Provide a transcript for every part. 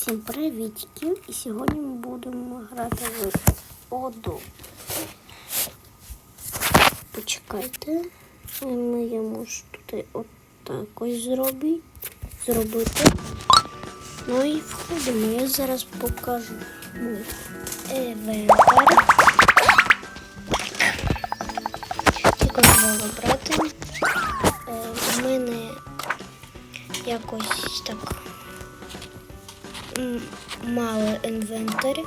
Всім привітки! І сьогодні ми будемо грати в Оду. Почекайте. Ми я можу тут отак ось зробити. зробити. Ну і входимо. Я зараз покажу мій евентар. Треба вибрати. Е, У мене якось так мало інвентаря.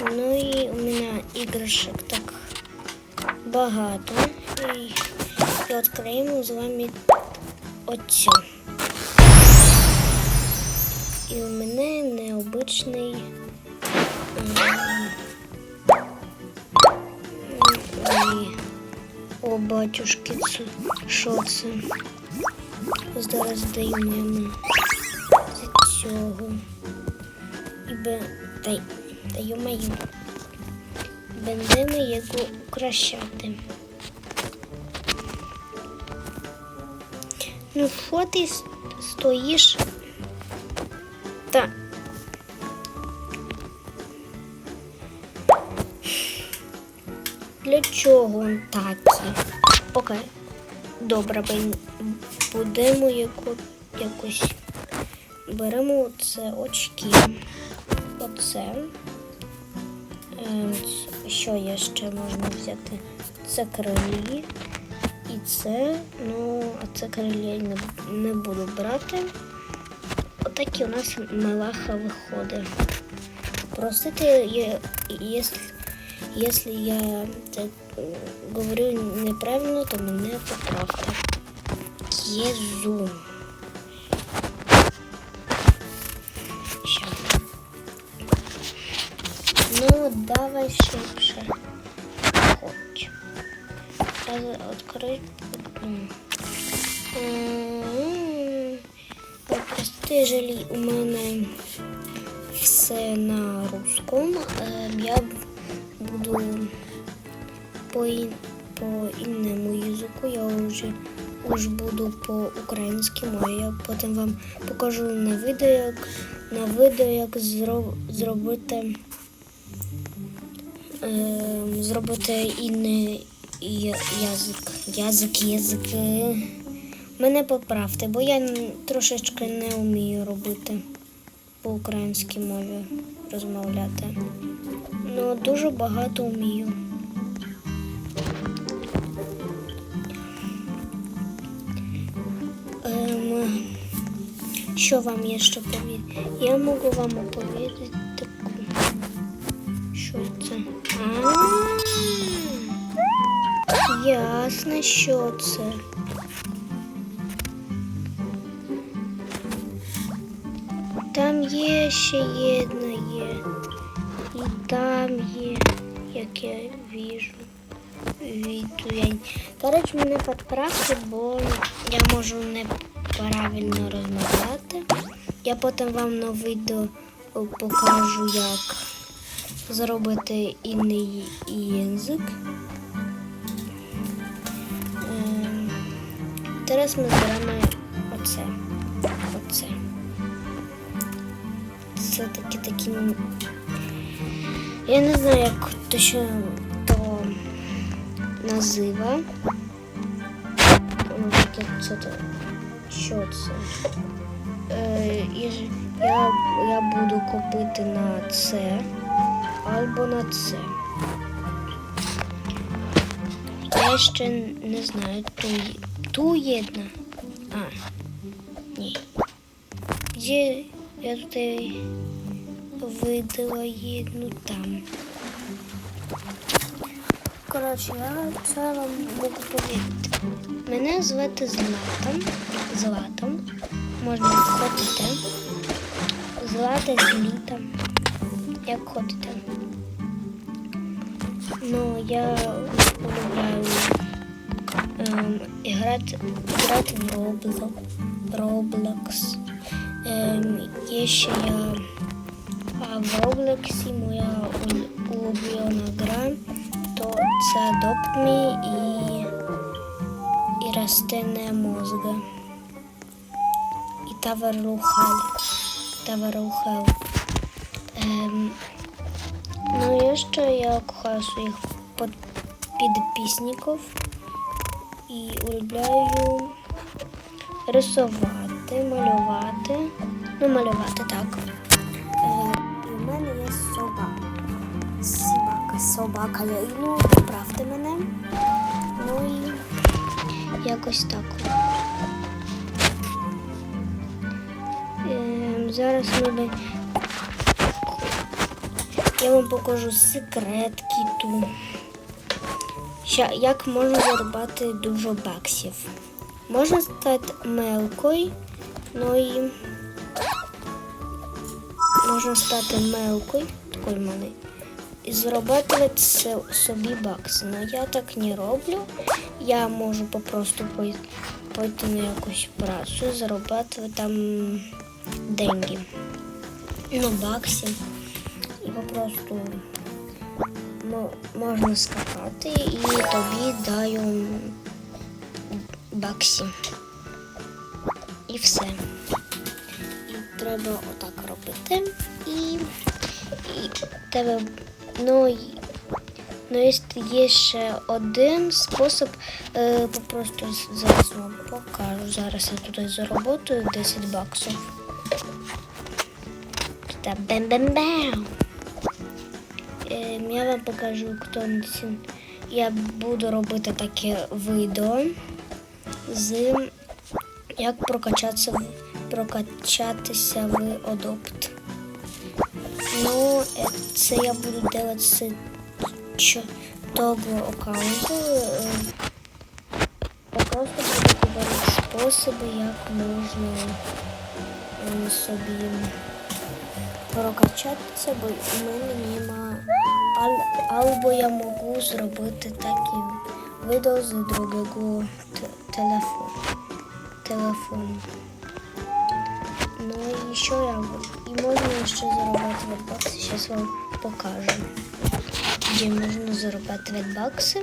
Ну і у мене іграшок так багато. І, і відкриємо з вами оцю. І у мене необичний. о, батюшки, що це? Зараз даємо з цього. І бе... Та, й- його укращати. Ну, що ти стоїш? Та. Для чого він такий? Окей. Добре, бен- будемо яко, якось. Беремо оце очки. Оце. Ем, Що є ще можна взяти? Це крилі. І це, ну, а це крилі я не, буду брати. Отакі у нас мелаха виходить. Простите, якщо я так э, говорю неправильно, то мене поправте. Єзу. Ща. Ну, давай шибше. Хоч. Я відкрити. М. М. От Прости, жалій, у мене все на русском. Е, Я буду по, по інному язику, я вже уж буду по українськи мові. Я потім вам покажу на відео, як на відео, як зро, зробити зробити інний язик. Язик, язик. Мене поправте, бо я трошечки не вмію робити по українській мові розмовляти. Ну, дуже багато вмію. Ем, що вам є ще повідати? Я можу вам оповідати таку. Це? Ясно, що це. Там є ще одна є. І там є, як я віжу. Коротше, мене підправте, бо я можу неправильно розмовляти. Я потім вам на відео покажу, як зробити інний язик. Ем, Зараз ми беремо оце. Оце. Це такі такі я не знаю, як то що то назива. Це то. Що це? Е, я, я буду купити на це або на це. Я ще не знаю, ту, ту єдна. А, ні. Де я тут видала одну там. Коротше, я це вам можу повідати. Мене звати Златом. Златом. Можна ходити. Злата з літом. Як ходите. Ну, я полюбляю ем, грати, грати в Roblox. Roblox. Ем, є ще я а в Роблексі моя улюблена гра, то це Adopt і, і растение мозга. І Таверлухаль. Tower Ем, ну, jeszcze ja kochаю своїх под- підписників і улюбляю рисувати, малювати. Ну, малювати так. Е, і в мене є собака. Собака, собака. Ну, поправте мене. Ну і якось так. Ем, зараз ми я вам покажу секретки тут. Ща, як можна заробляти дуже баксів. Можна стати мелкою, ну і можна стати мелкою, такою мене, і заробляти собі бакси. Ну я так не роблю. Я можу попросту пойти на якусь працю, заробляти там деньги. Ну, бакси. І попросту можна скакати і тобі даю баксі. І все. І треба отак робити. І, і тебе. Ну, ну є, ще один спосіб. Е, попросту зараз вам покажу. Зараз я туди заработаю 10 баксів. Та бем-бем-бем. Я вам покажу, хто я буду робити таке відео з як прокачатися в прокачатися в Adopt. Ну, е, це я буду робити з того аккаунту. Е, просто буду говорити способи, як можна е, собі прокачатися, бо у мене нема. Або я можу зробити такі відео з другого телефону. телефону. Ну і що я? І можна ще заробляти відбакси. Зараз вам покажу. Де можна заробляти відбакси.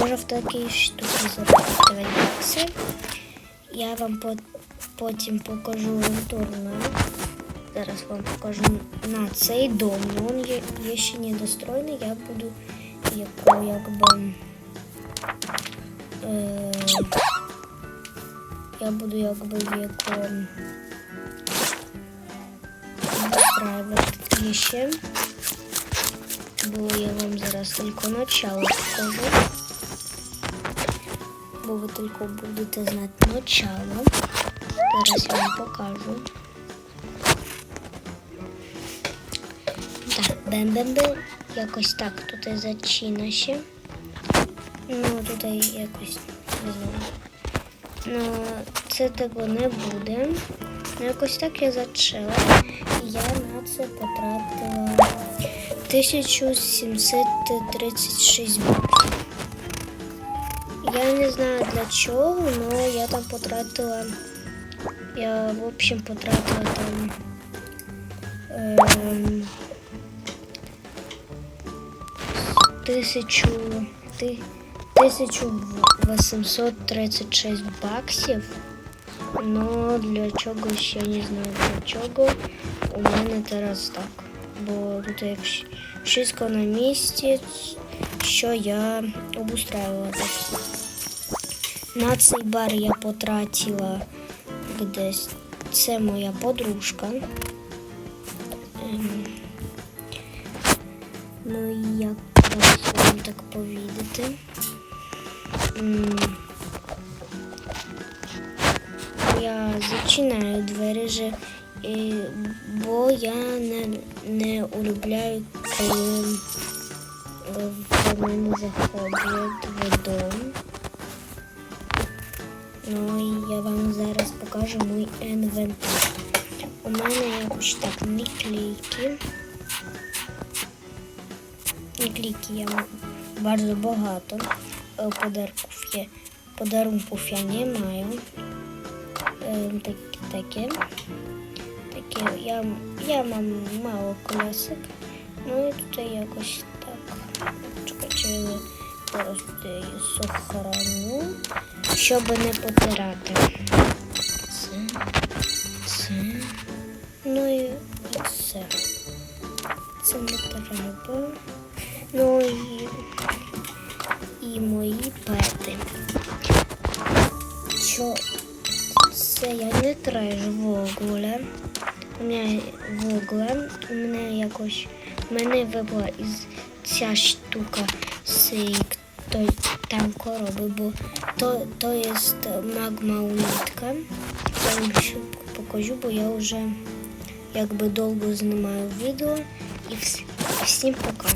Можна в такій штуці заробляти відбакси. Я вам потім покажу інтернет. Зараз вам покажу на цей дом. Він є, є ще недостроєний. Я буду яку якби. Е, я буду якби в достраивати ще. Бо я вам зараз тільки начало покажу. Бо ви тільки будете знати начало. Зараз я вам покажу. Бем-бем-бем. Якось так тут зачина ще. Ну, тут якось не знаю. Ну, це того не буде. Ну, якось так я зачила. Я на це потратила 1736 баксів. Я не знаю для чого, але я там потратила. Я, в общем, потратила там. Ем, 1836 баксів. Ну, для чого ще не знаю для чого. У мене зараз так. Бо тут як щ- на місці, що я обустраювала. На цей бар я потратила десь. Це моя подружка. Ем, Зараз вам так повідати. Я зачинаю двері, бо я не, не улюбляю, коли е, в мене заходять в. Ну і я вам зараз покажу мій інвентар. У мене якось так наклейки. Наклейки я маю bardzo багато. Е, Подарунків я, подарунків я не маю. Так, таке. Таке. Я, я мам мало колесик. Ну і тут якось так. Чекайте, я просто сохраню, щоб не потирати. Якось, мене випала із ця штука з той там короби, бо то, то є магма улітка. Я вам ще покажу, бо я вже якби довго знімаю відео і всім пока.